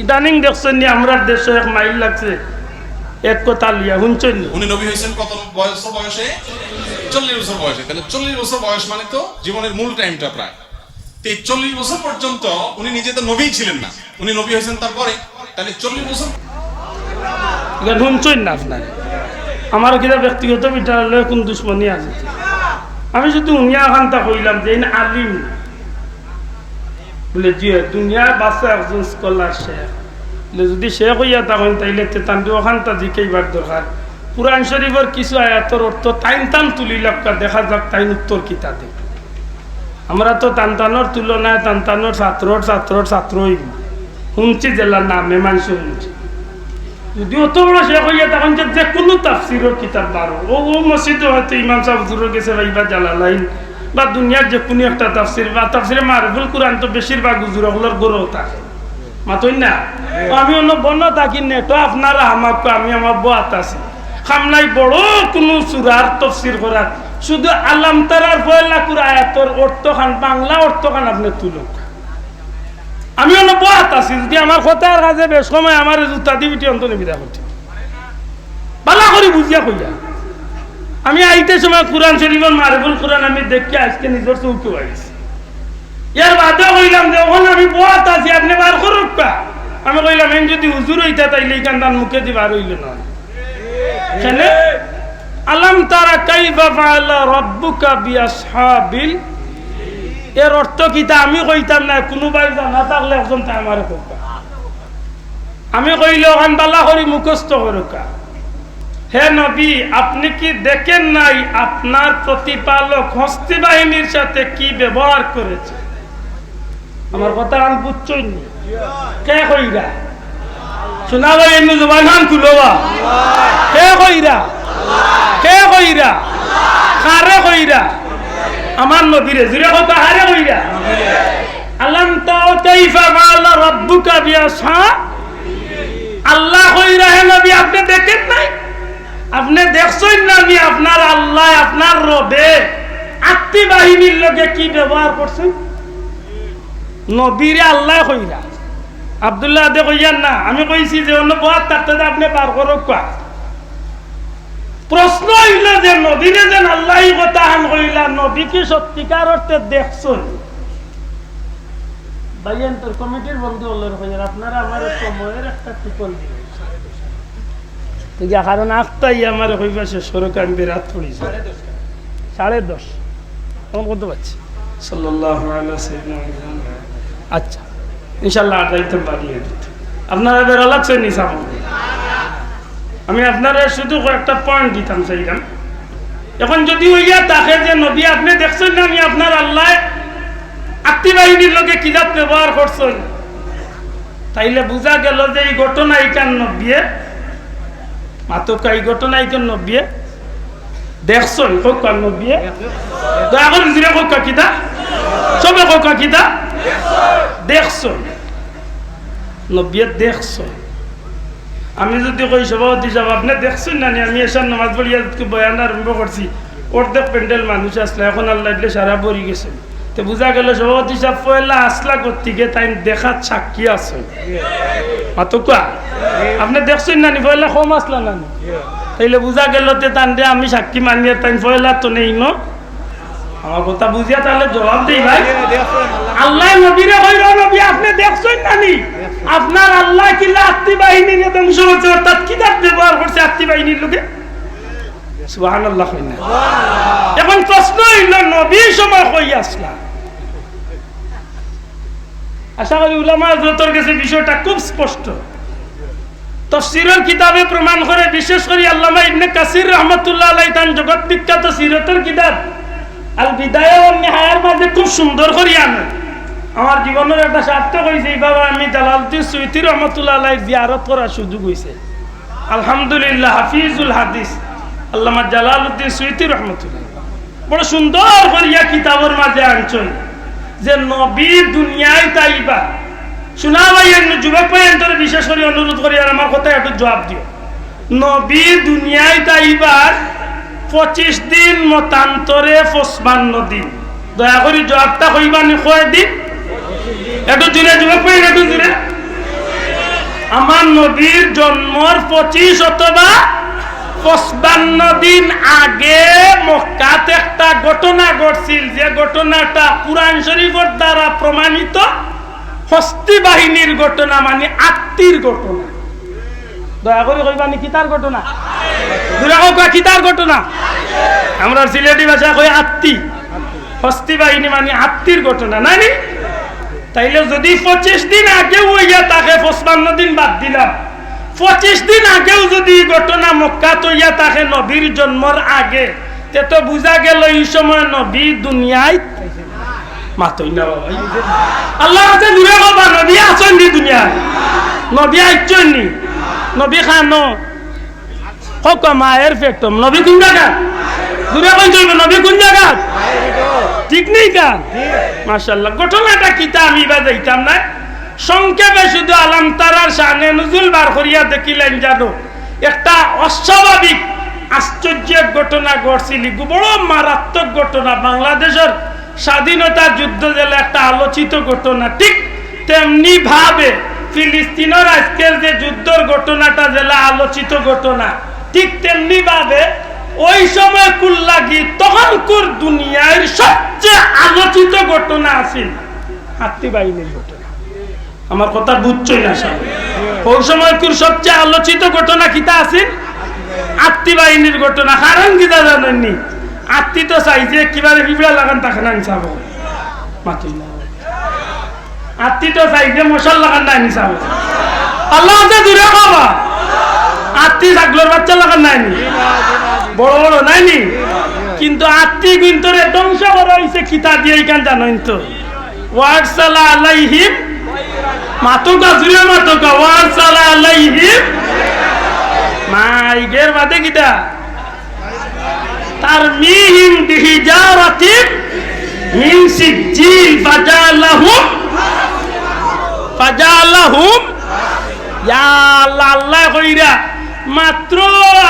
ইদানিং দেখছেন নি আমরা দেশে এক মাইল লাগছে। এক কথা লিয়া শুনছেন? উনি নবী হয়েছেন কত বয়স বয়সে? চল্লিশ বছর বয়সে। তাহলে চল্লিশ বছর বয়স মানে তো জীবনের মূল টাইমটা প্রায়। তো এই চল্লিশ বছর পর্যন্ত উনি নিজে তো নবী ছিলেন না। উনি নবী হয়েছেন তারপরে। তাহলে চল্লিশ বছর শুনছেন না আপনার? আমার কিনা ব্যক্তিগত বিদ্যালয়ে কোন দুশ্মনী আছে? আমি শুধু উনিয়া খান্তা কইলাম যে ইনি আলিম। বলে বাচ্চা একজন স্কলার শেখ বলে যদি শেখ হইয়া তখন তাইলে তেতান্দি ওখানটা জিকেইবার দরকার শরীফের কিছু আয়াতর অর্থ তুলি দেখা যাক তাইন উত্তর কিতা দেখ আমরা তো টানটানোর তুলনায় টানটানোর ছাত্রর শুনছি জেলার নামে মানুষ শুনছি যদি অত বড় শেখ হইয়া তখন যে কোনো তাফসিরের কিতাব বারো ও ও মসজিদে হয়তো ইমাম সাহেব হুজুর গেছে বা ইবা জালালাইন বা দুনিয়ার যে কোনো একটা তাফসির বা তাফসিরে মারফুল কোরআন তো বেশিরভাগ হুজুর ওগুলোর গরু থাকে। মাতই না? আমি অন্য বন্য থাকি নে তো আপনারা আমাকে আমি আমার বাত আছি। খামলাই বড় কোনো সুরার তফসির করার শুধু আলাম তারার পয়লা কুর আয়াতর অর্থ খান বাংলা অর্থ খান আপনি তুলুক আমি অন্য বাত আছি যদি আমার কথার কাজে বেশ সময় আমার জুতা দিবিটি অন্ত নিবিদা করছি। বালা করি বুঝিয়া কইয়া। আমি আইতে সময় কোরআন শরীফের মারবুল কোরআন আমি দেখি আজকে নিজের চৌকি বাড়িছি ইয়ার বাদে কইলাম যে ওখানে আমি বাত আছি, আপনি বার করুক আমি কইলাম আমি যদি হুজুর হইতা তাইলে তার মুখে দি বার হইল না। কেনে? আলাম তারা কাইফা ফাআলা রাব্বুকা বিআসহাবিল? এর অর্থ কিতা আমি কইতাম না কোনোবাই জানা থাকলে একজন তাই আমার কইবা আমি কইলে ওখান বালা করি, মুখস্থ করুকা হে নবী, আপনি কি দেখেন নাই আপনার প্রতিপালক হস্তি বাহিনীর সাথে কি ব্যবহার করেছে? আমার কথা আমি বুঝছই নি কে কইরা? আল্লাহ হে নবী, আপনি দেখেন নাই আপনি দেখছেন না আমি আপনার আল্লাহ, আপনার রবে। আত্মি বাহিনীর লোকে কি ব্যবহার করছেন নবীরে আল্লাহ কইরা। আব্দুল্লাহ দে কইয়ান না, আমি কইছি যে অন্য যে আপনি পার করো প্রশ্ন হইল যে যেন আল্লাহ কথা হান কইলা, নবী কি সত্যিকার অর্থে দেখছেন? ভাইয়ান তোর কমিটির বন্ধু হলেন আপনারা আমার সময়ের একটা টিপল দিবেন। ইয়া কারণ আটটাই আমার হইবা সে সরকার আমি বিরাট পড়িছি সাড়ে দশ। তখন পাচ্ছি সাল্লাল্লাহু আচ্ছা ইনশাল্লাহ আটাইতে বাড়িয়ে দিতে আপনারা বেরো লাগছে নিসাম আমি আপনারা শুধু কয়েকটা পয়েন্ট দিতাম চাইলাম। এখন যদি হইয়া তাকে যে নবী আপনি দেখছেন না আমি আপনার আল্লাহ আত্মি বাহিনীর লোকে কিতাব ব্যবহার করছেন? তাইলে বোঝা গেল যে এই ঘটনা এইখান নব্বিয়ে মাতকা এই ঘটনা এইখান নব্বিয়ে দেখছেন হোক নব্বিয়ে দয়া করে জিরে হোক কিতা সবে হোক কিতা দেখছেন নব্বিয়ে দেখছেন আমি যদি কই সভাপতি সাহেব, আপনি দেখছেন না? আমি এসার নামাজ পড়িয়া বয়ান আরম্ভ করছি। অর্ধেক প্যান্ডেল মানুষ আসলে, এখন আল্লাহ দিলে সারা পড়ি গেছে। তো বোঝা গেল সভাপতি সাহেব, পয়লা আসলা করতে গিয়ে তাই দেখার সাক্ষী আছে। মাতকা আপনি দেখছেন না নি পয়লা কম আসলা না নি? তাইলে বোঝা গেল তে তান দে আমি সাক্ষী মানিয়ে তাই পয়লা তো নেই ন? আমার কথা বুঝিয়া তাহলে জবাব দেই ভাই। আল্লাহ নবীরে কইল নবী আপনি দেখছেন না নি আপনার আল্লাহ কিলা আত্মি বাহিনীর ধ্বংস হচ্ছে অর্থাৎ কিতাব ব্যবহার করছে আত্মি বাহিনীর লোকে? সুবহানাল্লাহ কই না এখন প্রশ্ন হইল নবী সময় কই আসলা? আশা করি উলামা হযরতের কাছে বিষয়টা খুব স্পষ্ট। তফসিরের কিতাবে প্রমাণ করে বিশেষ করে আল্লামা ইবনে কাসির রহমতুল্লাহ আলাইহি তান জগৎ বিখ্যাত সিরতের কিতাব আল বিদায় নিহায়ার মাঝে খুব সুন্দর করে আনে। আমার জীবনের একটা স্বার্থ করেছে এইভাবে আমি জালালউদ্দিন সুইতি রহমতুল্লাহ আলাই জিয়ারত করার সুযোগ হয়েছে আলহামদুলিল্লাহ, হাফিজুল হাদিস, আল্লামা জালালউদ্দিন সুইতি রহমতুল্লাহ। বড় সুন্দর করিয়া কিতাবের মাঝে আনছই যে নবী দুনিয়ায় তাইবা। শোনা ভাই যুবক ভাই বিশেষ করে, অনুরোধ করি, আর আমার কথা একটু জবাব দিও। নবী দুনিয়ায় তাইবার পঁচিশ দিন মতান্তরে পঁচপান্ন দিন। দয়া করি জবাবটা কইবানি কয় দিন একটু জুড়ে যুবক ভাই, একটু জুড়ে আমার নবীর জন্মর পঁচিশ অথবা পঁচপান্ন দিন আগে একটা ঘটনা ঘটছিল, যে ঘটনাটা কুরআন শরীফের দ্বারা প্রমাণিত হস্তি বাহিনীর ঘটনা মানে আত্মীর ঘটনা। দয়া ঘটনা? ঘটনা? বাহিনী মানে ঘটনা যদি পঁচিশ দিন আগেও পঁচপান্ন দিন বাদ পঁচিশ দিন আগেও যদি ঘটনা মক্কা তৈয়া তাকে নবীর জন্মর আগে তে বুঝা গেল এই সময় নবী দুনিয়ায় আল্লাহ কাছে দূরে বাবা, নবী আসেন নি দুনিয়ায়। নবী আইছেন নবী খানো নবী নবী ঠিক সংক্ষেপে শুধু আলাম তারার নজুল বার করিয়া দেখিলেন জানো একটা অস্বাভাবিক আশ্চর্য ঘটনা ঘটছিল বড় মারাত্মক ঘটনা। বাংলাদেশের স্বাধীনতা যুদ্ধ জেলা একটা আলোচিত ঘটনা। ঠিক তেমনি ভাবে ফিলিস্তিনের আজকের যে যুদ্ধর ঘটনাটা জেলা আলোচিত ঘটনা, ঠিক তেমনি ভাবে ওই সময় কুল্লাগি তখনকুর দুনিয়ার সবচেয়ে আলোচিত ঘটনা আছিল হাতি বাহিনীর ঘটনা। আমার কথা বুঝছই না সব ওই সময় কুর সবচেয়ে আলোচিত ঘটনা কিতা আছিল আত্মি বাহিনীর ঘটনা, কারণ কিতা জানেননি? আত্মি তো চাইছে কিবারে বিবড়া লাগান তাকে আত্মি তো চাইছে মশাল লাগান না চাব আল্লাহ যে দূরে বাবা আত্মি বাচ্চা লাগান নাইনি বড় বড় নাইনি কিন্তু আত্মি গুন্তরে ধ্বংস করা হয়েছে কিতা দিয়ে এইখান জানেন তো? ওয়ারসালা আলাইহিম, মাতুকা জুড়ে মাতুকা, ওয়ারসালা আলাইহিম মাইগের বাদে কিতা তার মিহিম বিহিজারাতিন মিন সিজ্জিল ফাজালাহুম। ফাজালাহুম। ইয়া আল্লাহ আল্লাহ কইরা, মাত্র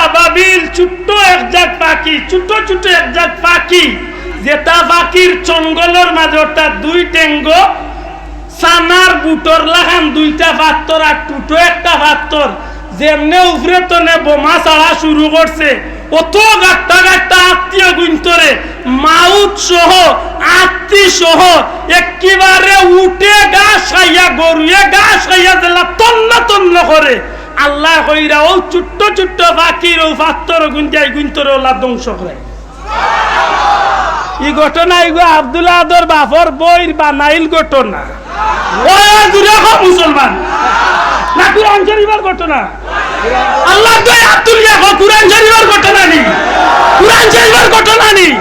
আবাবিল ছোট্ট এক জাত পাখি ছোট ছোট এক জাত পাখি, যেটা পাখির চঙ্গলের মাঝরটা দুই টেঙ্গ, সানার বুটর লাগান দুইটা পাত্তর আর টুটো একটা পাত্তর। যেমনে উপরে তনে বোমা ছাড়া শুরু করছে, অত গাট্টা গাট্টা আত্মীয় গুন্তরে, মাউত সহ, আত্মি সহ, একেবারে উঠে গা খাইয়া গরুয়ে গা সাইয়া দিলা তন্ন তন্ন করে। আল্লাহ কইরা, ও ছোট্ট ছোট্ট পাখির ও পাত্তর গুঞ্জাই গুন্তরে ওলা ধ্বংস করে। এই ঘটনা এগো আব্দুল্লাহ আদর বাফর বইর বানাইল ঘটনা। মুসলমান। না কুরআন শরীফের ঘটনা। আল্লাহ দয়া তুলিয়া কোরআন শরীফের ঘটনা নেই। কোরআন শরীফের ঘটনা নেই।